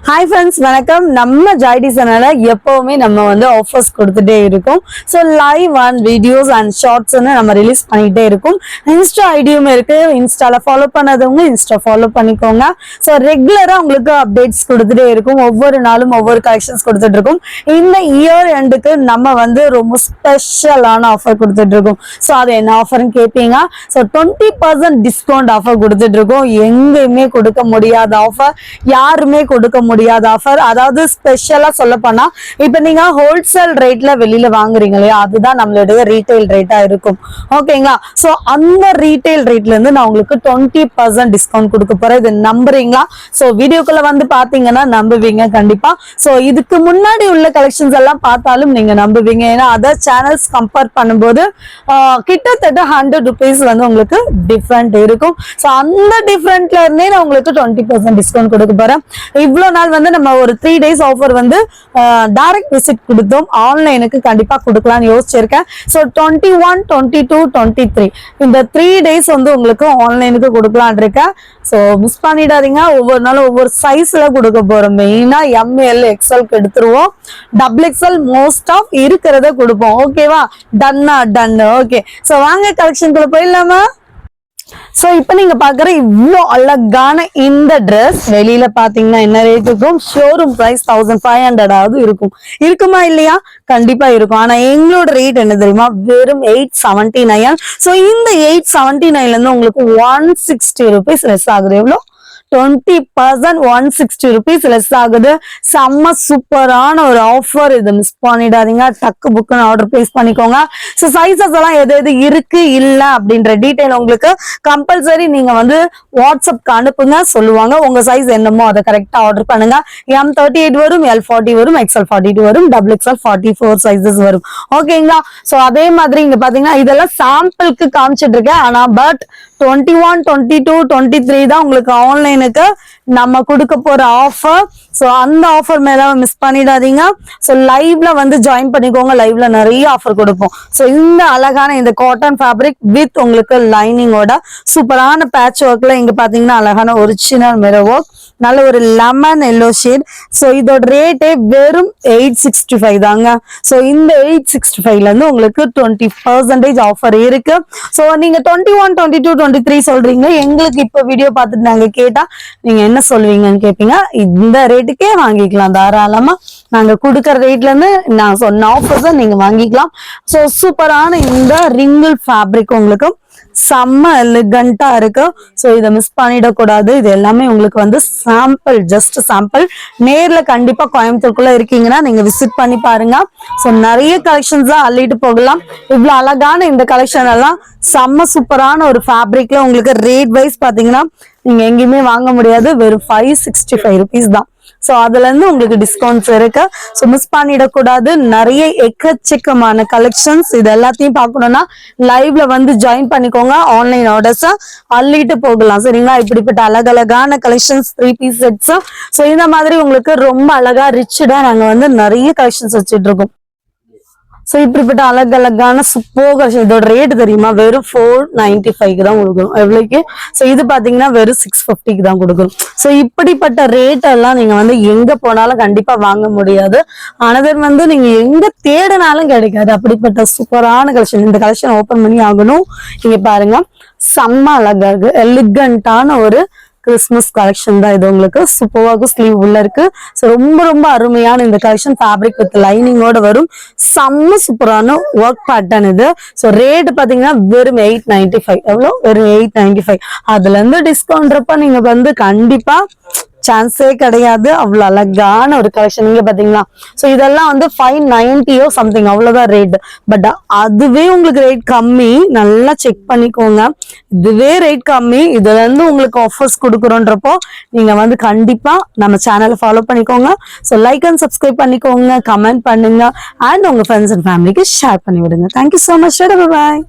Hi friends வணக்கம். நம்ம ஜாய்டி சேனல்ல எப்பவுமே நம்ம வந்து ஆஃபர்ஸ் கொடுத்துட்டே இருக்கோம். So live and videos and shorts நம்ம ரிலீஸ் பண்ணிகிட்டே இருக்கும். இன்ஸ்டா ஐடியும் இருக்கு. இன்ஸ்டால ஃபாலோ பண்ணாதவங்க இன்ஸ்டா ஃபாலோ பண்ணிக்கோங்க. ஸோ ரெகுலரா உங்களுக்கு அப்டேட்ஸ் கொடுத்துட்டே இருக்கும். ஒவ்வொரு நாளும் ஒவ்வொரு கலெக்ஷன்ஸ் கொடுத்துட்டு இருக்கும். இந்த இயர் எண்டுக்கு நம்ம வந்து ரொம்ப ஸ்பெஷலான ஆஃபர் கொடுத்துட்டு இருக்கோம். ஸோ அது என்ன ஆஃபர்னு கேட்பீங்க so twenty percent discount offer கொடுத்துட்டு இருக்கோம். எங்கேயுமே கொடுக்க முடியாத ஆஃபர் யாருமே கொடுக்க முடியாத ஆஃபர் அதாவது ஸ்பெஷலா சொல்ல போனா இப்ப நீங்க ஹோல்சேல் ரேட்ல வெளியில வாங்குறீங்க இல்லையா? அதுதான் நம்மளுடைய ரீட்டைல் ரேட்டா இருக்கும். ஓகேங்களா சோ அந்த ரீட்டைல் ரேட்ல இருந்து நான் உங்களுக்கு டுவெண்ட்டி பர்சன்ட் டிஸ்கவுண்ட் கொடுக்க போறேன். இது நம்புறீங்களா? சோ வீடியோக்குள்ள வந்து பாத்தீங்கன்னா நம்புவீங்க கண்டிப்பா. சோ இதுக்கு முன்னாடி உள்ள கலெக்ஷன்ஸ் எல்லாம் பார்த்தாலும் நீங்க நம்புவீங்க. ஏன்னா அதர் சேனல்ஸ் கம்பேர் பண்ணும்போது கிட்டத்தட்ட ஹண்ட்ரட் ருபீஸ் வந்து உங்களுக்கு டிஃப்ரெண்ட் இருக்கும். ஸோ அந்த டிஃப்ரெண்ட்ல இருந்தே நான் உங்களுக்கு டுவெண்ட்டி பர்சன்ட் டிஸ்கவுண்ட் கொடுக்க போறேன். இவ்வளோ நாள் வந்து நம்ம ஒரு த்ரீ டேஸ் ஆஃபர் வந்து டைரக்ட் விசிட் கொடுத்தோம். ஆன்லைனுக்கு கண்டிப்பாக கொடுக்கலாம்னு யோசிச்சிருக்கேன். So twenty one twenty two twenty three இந்த த்ரீ டேஸ் வந்து உங்களுக்கு ஆன்லைனுக்கு கொடுக்கலான் இருக்கேன். ஸோ மிஸ் பண்ணிடாதீங்க. ஒவ்வொரு நாளும் ஒவ்வொரு சைஸ்ல கொடுக்க போறோம். மெயினாக எம்எல் எக்ஸ்எல்க்கு எடுத்துருவோம். டபுள் எக்ஸ்எல் மோஸ்ட் ஆஃப் இருக்கிறத கொடுப்போம். ஓகேவா டன்னா டன் ஓகே ஸோ வாங்க கலெக்ஷனுக்குள்ள போயிடலாமா? சோ இப்போ நீங்க பாக்குற இவ்வளவு அழகான இந்த Dress வெளியில பாத்தீங்கன்னா என்ன ரேட் இருக்கும்? ஷோரூம் பிரைஸ் தௌசண்ட் ஃபைவ் ஹண்ட்ரடாவது இருக்கும். இருக்குமா இல்லையா? கண்டிப்பா இருக்கும். ஆனா எங்களோட ரேட் என்ன தெரியுமா? வெறும் எயிட் செவன்டி நைன் ஸோ இந்த எயிட் செவன்டி நைன்ல இருந்து உங்களுக்கு ஒன் சிக்ஸ்டி ருபீஸ் லெஸ் ஆகுது. எவ்வளோ? Twenty percent one sixty rupees less ஆகுது. செம்ம சூப்பரான ஒரு ஆஃபர் இது மிஸ் பண்ணிடாதீங்க. டக்கு புக்குன்னு ஆர்டர் பிளேஸ் பண்ணிக்கோங்க. ஸோ சைசஸ் எல்லாம் எது எது இருக்கு இல்லை அப்படின்ற டீட்டெயில் உங்களுக்கு கம்பல்சரி நீங்க வந்து வாட்ஸ்அப்க்கு அனுப்புங்க சொல்லுவாங்க. உங்க சைஸ் என்னமோ அதை கரெக்டா ஆர்டர் பண்ணுங்க. எம் தேர்ட்டி எயிட் வரும் எல் ஃபார்ட்டி வரும் எக்ஸ்எல் ஃபார்ட்டி டூ வரும் double XL forty four sizes வரும் ஓகேங்களா ஸோ அதே மாதிரி இங்க பாத்தீங்கன்னா இதெல்லாம் சாம்பிளுக்கு காமிச்சிட்டு இருக்கேன். ஆனா but twenty one twenty two twenty three தான் உங்களுக்கு ஆன்லைனுக்கு நம்ம கொடுக்க போற ஆஃபர் ஸோ அந்த ஆஃபர் மேல மிஸ் பண்ணிடாதீங்க. ஸோ லைவ்ல வந்து ஜாயின் பண்ணிக்கோங்க. லைவ்ல நிறைய ஆஃபர் கொடுப்போம். ஸோ இந்த அழகான இந்த காட்டன் ஃபேப்ரிக் வித் உங்களுக்கு லைனிங்கோட சூப்பரான பேட்ச் ஒர்க்ல இங்க பாத்தீங்கன்னா அழகான ஒரிஜினல் மிரர் ஒர்க் நல்ல ஒரு லெமன் எல்லோ ஷேட் ஸோ இதோட ரேட்டே வெறும் எயிட் சிக்ஸ்டி ஃபைவ் தாங்க. ஸோ இந்த எயிட் சிக்ஸ்டி ஃபைவ்லேருந்து உங்களுக்கு டுவெண்ட்டி பர்சன்டேஜ் ஆஃபர் இருக்கு. ஸோ நீங்கள் twenty one twenty two twenty three சொல்கிறீங்க எங்களுக்கு இப்போ வீடியோ பார்த்துட்டு நாங்கள் கேட்டால் நீங்கள் என்ன சொல்வீங்கன்னு கேட்பீங்க இந்த ரேட்டுக்கே வாங்கிக்கலாம் தாராளமாக நாங்கள் கொடுக்குற ரேட்லேருந்து நான் சொன்ன ஆஃபர்ஸை நீங்கள் வாங்கிக்கலாம். ஸோ சூப்பரான இந்த ரிங்கிள் ஃபேப்ரிக் உங்களுக்கு செம்ம எலிகண்டா இருக்கு. ஸோ இதை மிஸ் பண்ணிடக்கூடாது. இது எல்லாமே உங்களுக்கு வந்து சாம்பிள் ஜஸ்ட் சாம்பிள் நேர்ல கண்டிப்பா கோயம்புத்தூருக்குள்ள இருக்கீங்கன்னா நீங்க விசிட் பண்ணி பாருங்க. ஸோ நிறைய கலெக்ஷன்ஸ் தான் அள்ளிட்டு போகலாம். இவ்வளோ அழகான இந்த கலெக்ஷன் எல்லாம் செம்ம சூப்பரான ஒரு ஃபேப்ரிக்ல உங்களுக்கு ரேட் வைஸ் பாத்தீங்கன்னா நீங்க எங்கேயுமே வாங்க முடியாது. வெறும் ஃபைவ் சிக்ஸ்டி ஃபைவ் ருபீஸ் தான். ஸோ அதுல இருந்து உங்களுக்கு டிஸ்கவுண்ட்ஸ் இருக்கு. ஸோ மிஸ் பண்ணிடக்கூடாது. நிறைய எக்கச்சக்கமான கலெக்ஷன்ஸ் இது எல்லாத்தையும் பார்க்கணும்னா லைவ்ல வந்து ஜாயின் பண்ணிக்கோங்க. ஆன்லைன் ஆர்டர்ஸ் அள்ளிட்டு போகலாம். சரிங்களா? இப்படிப்பட்ட அழகழகான கலெக்ஷன்ஸ் த்ரீ பீஸ் செட்ஸும் ஸோ இந்த மாதிரி உங்களுக்கு ரொம்ப அழகா ரிச்சடா நாங்கள் வந்து நிறைய கலெக்ஷன்ஸ் வச்சுட்டு இருக்கோம். ஸோ இப்படிப்பட்ட அழகழகான சூப்பர் இதோட ரேட் தெரியுமா? வெறும் ஃபோர் நைன்டி ஃபைவ்க்கு தான் கொடுக்கணும். எவ்வளோக்கு ஸோ இது பார்த்தீங்கன்னா வெறும் சிக்ஸ் ஃபிஃப்டிக்கு தான் கொடுக்கணும். ஸோ இப்படிப்பட்ட ரேட் எல்லாம் நீங்க வந்து எங்க போனாலும் கண்டிப்பா வாங்க முடியாது. அனதர் வந்து நீங்க எங்க தேடினாலும் கிடைக்காது. அப்படிப்பட்ட சூப்பரான கலெக்ஷன் இந்த கலெக்ஷன் ஓபன் பண்ணி ஆகணும். நீங்க பாருங்க. செம்ம அழகா இருக்கு எலிகண்டான ஒரு கிறிஸ்மஸ் கலெக்ஷன் தான் இது உங்களுக்கு. சூப்பராக ஸ்லீவ் உள்ள இருக்கு. ஸோ ரொம்ப ரொம்ப அருமையான இந்த கலெக்ஷன் ஃபேப்ரிக் வித் லைனிங்கோட வரும். செம்ம சூப்பரான ஒர்க் பேட்டர்ன் இது. ஸோ ரேட் பார்த்தீங்கன்னா வெறும் எயிட் நைன்டி ஃபைவ் எவ்வளோ? வெறும் எயிட் நைன்டி ஃபைவ் அதுல இருந்து டிஸ்கவுண்ட்றப்ப நீங்க வந்து கண்டிப்பா சான்ஸே கிடையாது. அவ்வளவு அழகான ஒரு கலெக்ஷன் நீங்க பாத்தீங்களா? சோ இதெல்லாம் வந்து ஃபைவ் நைன்டியோ சம்திங் அவ்வளவுதான் ரேட் பட் அதுவே உங்களுக்கு ரேட் கம்மி. நல்லா செக் பண்ணிக்கோங்க. இதுவே ரேட் கம்மி. இதுல இருந்து உங்களுக்கு ஆஃபர்ஸ் கொடுக்குறோன்றப்போ நீங்க வந்து கண்டிப்பா நம்ம சேனலை ஃபாலோ பண்ணிக்கோங்க. ஸோ லைக் அண்ட் சப்ஸ்கிரைப் பண்ணிக்கோங்க. கமெண்ட் பண்ணுங்க. அண்ட் உங்க ஃப்ரெண்ட்ஸ் அண்ட் ஃபேமிலிக்கு ஷேர் பண்ணி விடுங்க தேங்க்யூ ஸோ மச் பாய்